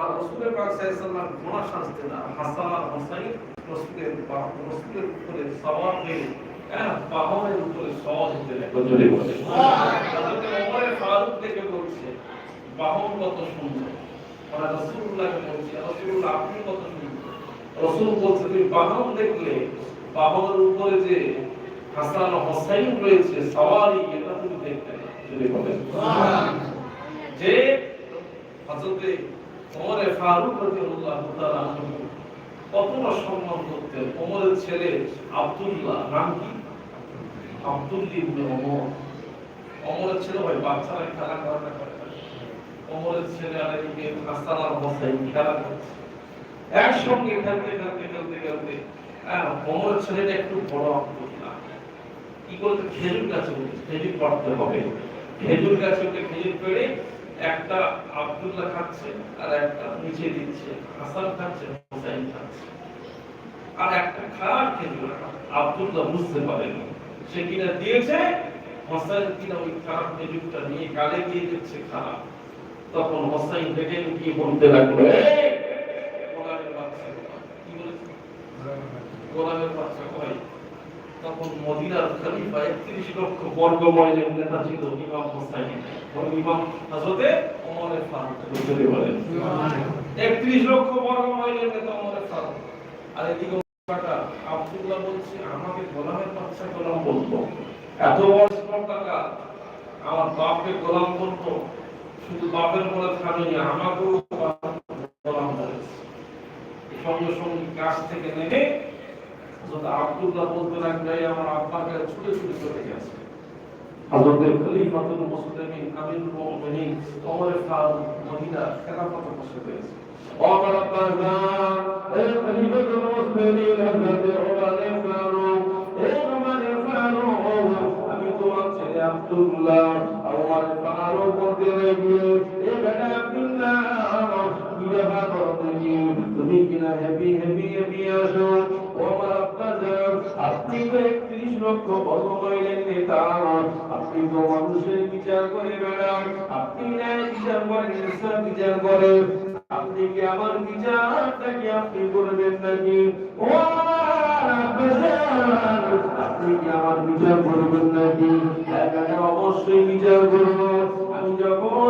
আর রসুলের পাক ঘোড়া শাস্তি না। হাসান আর হোসাইন রসুলের রসুলের উপরে সওয়ার হয়ে হ্যাঁ বাহনের উপরে সওয়ার হতে বলে হযরত ফারুক থেকে বলছে বাহন কত সুন্দর। ওরা রাসূলুল্লাহকে বলছে রাসূলুল্লাহ আপনি কত সুন্দর? রাসূল বলছে তুমি বাহন দেখলে বাহনের উপরে যে হাসান হোসাইন রয়েছে সওয়ারি এটা তুমি দেখতে যে হযরতে ওমরে ফারুক রাদিয়াল্লাহু তাআলা কতটা সম্মান করতেন ওমরের ছেলে আব্দুল্লাহ নাম কি? আব্দুল ইবনে ওমর। ওমরের ছেলে ভাই বাচ্চারা খেলা করাটা করে ওমরের ছেলে আর এদিকে হাসান আর খেলা করছে। একসঙ্গে খেলতে খেলতে খেলতে খেলতে হ্যাঁ, ওমরের ছেলেটা একটু বড় আব্দুল্লাহ। কি করতে খেজুর গাছে খেজুর পাড়তে হবে। খেজুর গাছে উঠে খেজুর পেড়ে একটা আব্দুল্লাহ খাচ্ছে আর একটা নিচে দিচ্ছে, হাসান খাচ্ছে, হুসাইন খাচ্ছে। আর একটা খারাপ খেজুর আব্দুল্লাহ বুঝতে পারেনি। সে কিনা দিয়েছে, হোসাইন কিনা ওই খারাপ খেজুরটা নিয়ে গালে দিয়ে দিচ্ছে খারাপ তখন হোসাইন ডেকে কি বলতে লাগল "এই, গোলামের বাচ্চা কি বলেছে গোলামের বাচ্চা কই তখন মদিনার খলিফা 31 লক্ষ বর্গ মাইলের নেতা ছিল ইমাম হোসাইন। ইমাম হযরতে ওমর ফারুক। বুঝতে বলেন। 31 লক্ষ বর্গ মাইলের নেতা ওমর ফারুক। আর এদিকে আব্দুল্লাহ বলছে আমাকে গোলামের বাচ্চা গোলাম বলতো। এত বড় টাকা আমার বাপকে গোলাম বলতো। শুধু বাপের বলে থামেনি আমাকেও গোলাম বলেছে। সঙ্গে সঙ্গে কাছ থেকে নেমে হযরত আব্দুল্লাহ বলতে লাগল আমার আব্বাকে ছুটে ছুটে চলে গেছে। হযরত খলিফাতুল মুসলিমিন আমিরুল মুমিনিন ওমর ফারুক মদিনা খেলাফত বসে রয়েছে ওমর আব্বাজান এই খলিফাতুল মুসলিমিন হযরত ওমর ফারুক এই ওমর ফারুক আমি তোমার ছেলে আব্দুল্লাহ ওমর ফারুক বলতে লাগল এই বেটা আব্দুল্লাহ কি ব্যাপার তুমি তুমি কিনা হ্যাপি হ্যাপি বর্গ মাইলের নেতা আপনি তো মানুষের বিচার করে বেড়ান। আপনি ন্যায় বিচার করেন ইসলাম বিচার আপনি কি আমার বিচারটাকে আপনি করবেন নাকি? ও আপনি কি আমার বিচার করবেন নাকি? হ্যাঁ, অবশ্যই বিচার করব।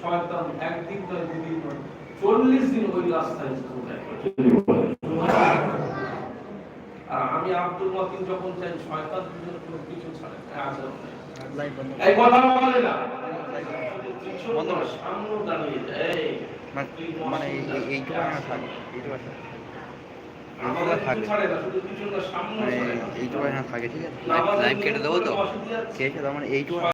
শয়তান একদিন নয় দুদিন নয় চল্লিশ দিন ওই রাস্তায় আর আমি আব্দুল মতিন যখন চাই শয়তান কিছু ছাড়ে। এই কথা বলে না। সামনে দাঁড়িয়ে যায় মানে- এই- এই- এইটুকু থাকে এইটুকু আমাদের থাকে এইটুকু না থাকে ঠিক আছে লাইভ কেটে দেবো তো? অসুবিধা আছে? কে মানে এইটুকু